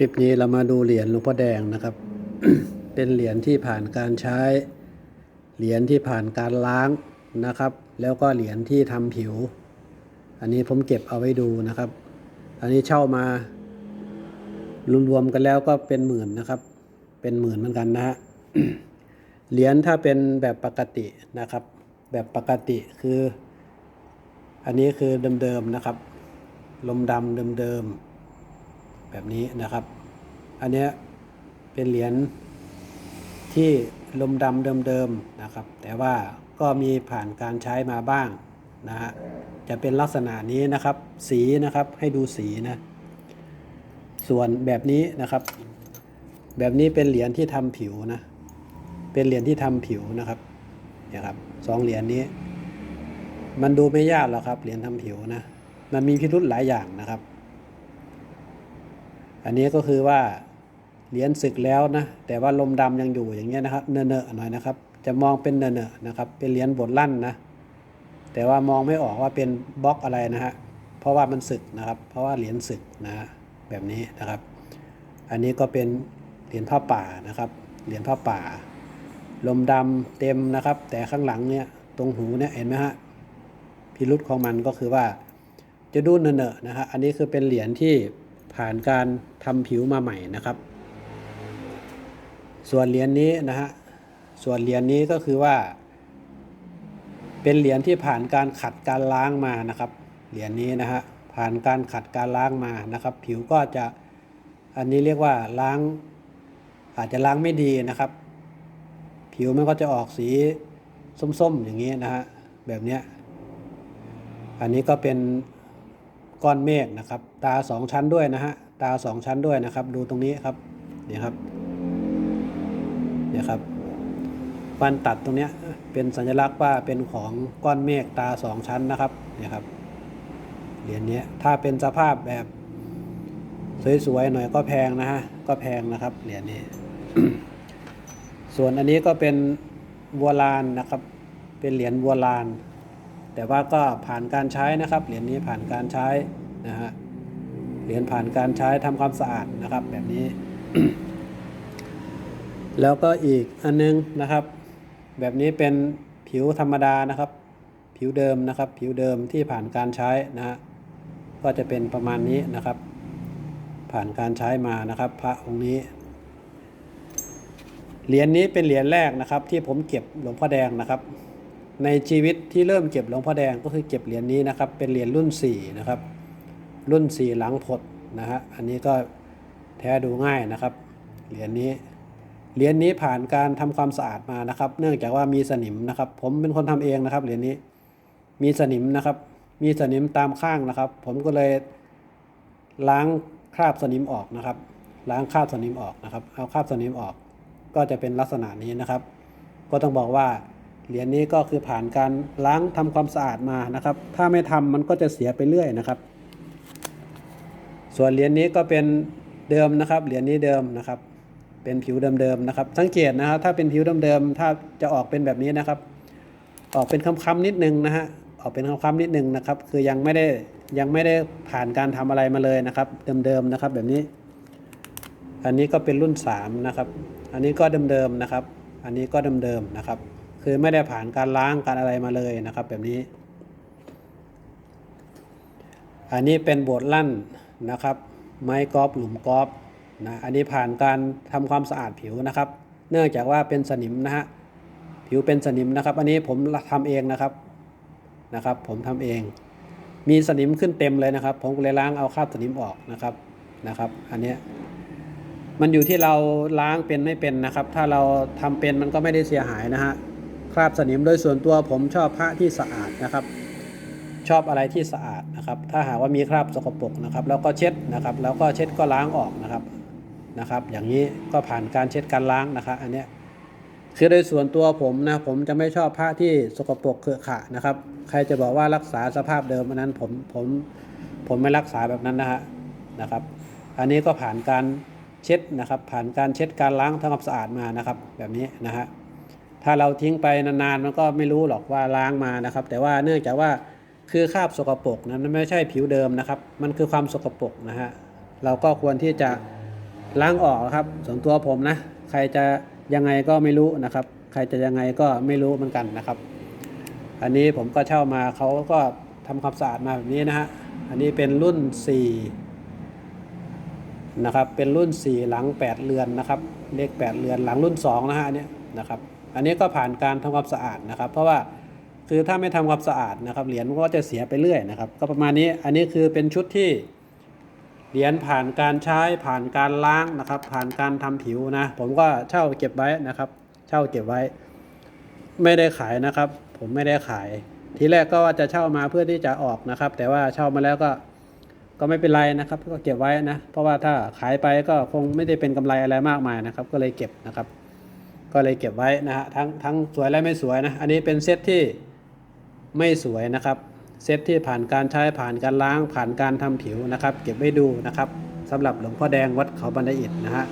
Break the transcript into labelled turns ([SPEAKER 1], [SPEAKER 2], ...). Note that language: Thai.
[SPEAKER 1] คลิปนี้เรามาดูเหรียญหลวงพ่อแดงนะครับ เป็นเหรียญที่ผ่านการใช้ เหรียญที่ผ่านการล้างนะครับ แล้วก็เหรียญที่ทำผิว อันนี้ผมเก็บเอาไว้ดูนะครับ อันนี้เช่ามารวมๆกันแล้วก็เป็นหมื่นนะครับ เป็นหมื่นเหมือนกันนะฮะ เหรียญถ้าเป็นแบบปกตินะครับ แบบปกติคือ อันนี้คือเดิมๆนะครับ ลมดำเดิมๆ แบบนี้นะครับ อันนี้เป็นเหรียญที่ลมดำเดิมๆนะครับ แต่ว่าก็มีผ่านการใช้มาบ้างนะฮะจะเป็นลักษณะนี้นะครับ สีนะครับให้ดูสีนะ ส่วนแบบนี้นะครับ แบบนี้เป็นเหรียญที่ทำผิวนะ เป็นเหรียญที่ทำผิวนะครับเนี่ยครับสองเหรียญนี้ มันดูไม่ยากหรอกครับเหรียญทำผิวนะ มันมีพิรุธหลายอย่างนะครับ อันนี้ก็คือว่าเหรียญศึกแล้วนะ แต่ว่าลมดำยังอยู่อย่างเงี้ยนะครับ เนอะๆหน่อยนะครับ จะมองเป็นเนอะๆนะครับ เป็นเหรียญบทลั่นนะ แต่ว่ามองไม่ออกว่าเป็นบล็อกอะไรนะฮะ เพราะว่ามันศึกนะครับ เพราะว่าเหรียญศึกนะแบบนี้นะครับ อันนี้ก็เป็นเหรียญผ้าป่านะครับ เหรียญผ้าป่า ลมดำเต็มนะครับ แต่ข้างหลังเนี่ยตรงหูเนี่ยเห็นไหมฮะ พิรุษของมันก็คือว่า จะดูเนอะๆนะฮะ อันนี้คือเป็นเหรียญที่ ผ่านการทำผิวมาใหม่นะครับ ส่วนเหรียญนี้นะฮะส่วนเหรียญนี้ก็คือว่า เป็นเหรียญที่ผ่านการขัดการล้างมานะครับ เหรียญนี้นะฮะผ่านการขัดการล้างมานะครับ ผิวก็จะอันนี้เรียกว่าล้าง อาจจะล้างไม่ดีนะครับ ผิวมันก็จะออกสีส้มๆอย่างนี้นะฮะแบบเนี้ยอันนี้ก็เป็น ก้อนเมฆนะครับ ตาสองชั้นด้วยนะฮะ ตาสองชั้นด้วยนะครับ ดูตรงนี้ครับ เนี่ยครับ เนี่ยครับฟันตัดตรงเนี้ยเป็นสัญลักษณ์ว่าเป็นของก้อนเมฆตาสองชั้นนะครับ เนี่ยครับ เหรียญนี้ถ้าเป็นสภาพแบบสวยๆหน่อยก็แพงนะฮะ ก็แพงนะครับ เหรียญนี้ ส่วนอันนี้ก็เป็นวัวลานนะครับ เป็นเหรียญวัวลาน แต่ว่าก็ผ่านการใช้นะครับ เหรียญนี้ผ่านการใช้นะฮะ เหรียญผ่านการใช้ทำความสะอาดนะครับแบบนี้ แล้วก็อีกอันนึงนะครับ แบบนี้เป็นผิวธรรมดานะครับ ผิวเดิมนะครับ ผิวเดิมที่ผ่านการใช้นะฮะ ก็จะเป็นประมาณนี้นะครับ ผ่านการใช้มานะครับ พระองค์นี้เหรียญนี้เป็นเหรียญแรกนะครับ ที่ผมเก็บหลวงพ่อแดงนะครับ ในชีวิตที่เริ่มเก็บหลวงพ่อแดงก็คือเก็บเหรียญนี้นะครับ เป็นเหรียญรุ่น4นะครับ รุ่น 4 หลังผดนะฮะ อันนี้ก็แท้ดูง่ายนะครับ เหรียญนี้ เหรียญนี้ผ่านการทำความสะอาดมานะครับ เนื่องจากว่ามีสนิมนะครับ ผมเป็นคนทำเองนะครับ เหรียญนี้ มีสนิมนะครับ มีสนิมตามข้างนะครับ ผมก็เลยล้างคราบสนิมออกนะครับ ล้างคราบสนิมออกนะครับ เอาคราบสนิมออก ก็จะเป็นลักษณะนี้นะครับ ก็ต้องบอกว่า เหรียญนี้ก็คือผ่านการล้างทำความสะอาดมานะครับ ถ้าไม่ทำมันก็จะเสียไปเรื่อยนะครับ ส่วนเหรียญนี้ก็เป็นเดิมนะครับ เหรียญนี้เดิมนะครับ เป็นผิวเดิมๆนะครับ สังเกตนะครับ ถ้าเป็นผิวเดิมๆถ้าจะออกเป็นแบบนี้นะครับ ออกเป็นค้ำๆนิดนึงนะฮะ ออกเป็นค้ำๆนิดนึงนะครับ คือยังไม่ได้ยังไม่ได้ผ่านการทำอะไรมาเลยนะครับ เดิมๆนะครับแบบนี้ อันนี้ก็เป็นรุ่น3นะครับ อันนี้ก็เดิมๆนะครับ อันนี้ก็เดิมๆนะครับ คือไม่ได้ผ่านการล้างการอะไรมาเลยนะครับ แบบนี้ อันนี้เป็นโบทลั่นนะครับ ไม้กอล์ฟหลุมกอล์ฟนะอันนี้ผ่านการทำความสะอาดผิวนะครับ เนื่องจากว่าเป็นสนิมนะฮะผิวเป็นสนิมนะครับ อันนี้ผมทำเองนะครับนะครับ ผมทำเอง มีสนิมขึ้นเต็มเลยนะครับ ผมเลยล้างเอาคราบสนิมออกนะครับนะครับ อันนี้มันอยู่ที่เราล้างเป็นไม่เป็นนะครับ ถ้าเราทำเป็นมันก็ไม่ได้เสียหายนะฮะ ราบสนิมโดยส่วนตัวผมชอบพระที่สะอาดนะครับ ชอบอะไรที่สะอาดนะครับ ถ้าหากว่ามีคราบสกปรกนะครับ แล้วก็เช็ดนะครับ แล้วก็เช็ดก็ล้างออกนะครับนะครับ อย่างนี้ก็ผ่านการเช็ดการล้างนะครับ อันนี้คือโดยส่วนตัวผมนะผมจะไม่ชอบผ้าที่สกปรกเกอะขะนะครับ ใครจะบอกว่ารักษาสภาพเดิมอันนั้นผมผมผมไม่รักษาแบบนั้นนะฮะนะครับ อันนี้ก็ผ่านการเช็ดนะครับ ผ่านการเช็ดการล้างทำความสะอาดมานะครับ แบบนี้นะฮะ ถ้าเราทิ้งไปนานๆมันก็ไม่รู้หรอกว่าล้างมานะครับ แต่ว่าเนื่องจากว่าคือคราบสกปรกนะมันไม่ใช่ผิวเดิมนะครับ มันคือความสกปรกนะฮะเราก็ควรที่จะล้างออกครับ ส่วนตัวผมนะ ใครจะยังไงก็ไม่รู้นะครับ ใครจะยังไงก็ไม่รู้เหมือนกันนะครับ อันนี้ผมก็เช่ามาเขาก็ทำความสะอาดมาแบบนี้นะฮะอันนี้เป็นรุ่น 4 นะครับ เป็นรุ่น 4 หลัง 8 เรือนนะครับ เลข 8 เรือนหลังรุ่น 2 นะฮะอันนี้นะครับ อันนี้ก็ผ่านการทำความสะอาดนะครับ เพราะว่าคือถ้าไม่ทำความสะอาดนะครับเหรียญมันก็จะเสียไปเรื่อยนะครับ ก็ประมาณนี้อันนี้คือเป็นชุดที่เหรียญผ่านการใช้ผ่านการล้างนะครับ ผ่านการทำผิวนะ ผมก็เช่าเก็บไว้นะครับ เช่าเก็บไว้ ไม่ได้ขายนะครับ ผมไม่ได้ขาย ทีแรกก็ว่าจะเช่ามาเพื่อที่จะออกนะครับ แต่ว่าเช่ามาแล้วก็ก็ไม่เป็นไรนะครับ ก็เก็บไว้นะ เพราะว่าถ้าขายไปก็คงไม่ได้เป็นกำไรอะไรมากมายนะครับ ก็เลยเก็บนะครับ ก็เลยเก็บไว้นะฮะทั้งทั้งสวยและไม่สวยนะอันนี้เป็นเซตที่ไม่สวยนะครับเซตที่ผ่านการใช้ผ่านการล้างผ่านการทำผิวนะครับ เก็บไว้ดูนะครับสำหรับหลวงพ่อแดงวัดเขาบันไดอิฐนะฮะ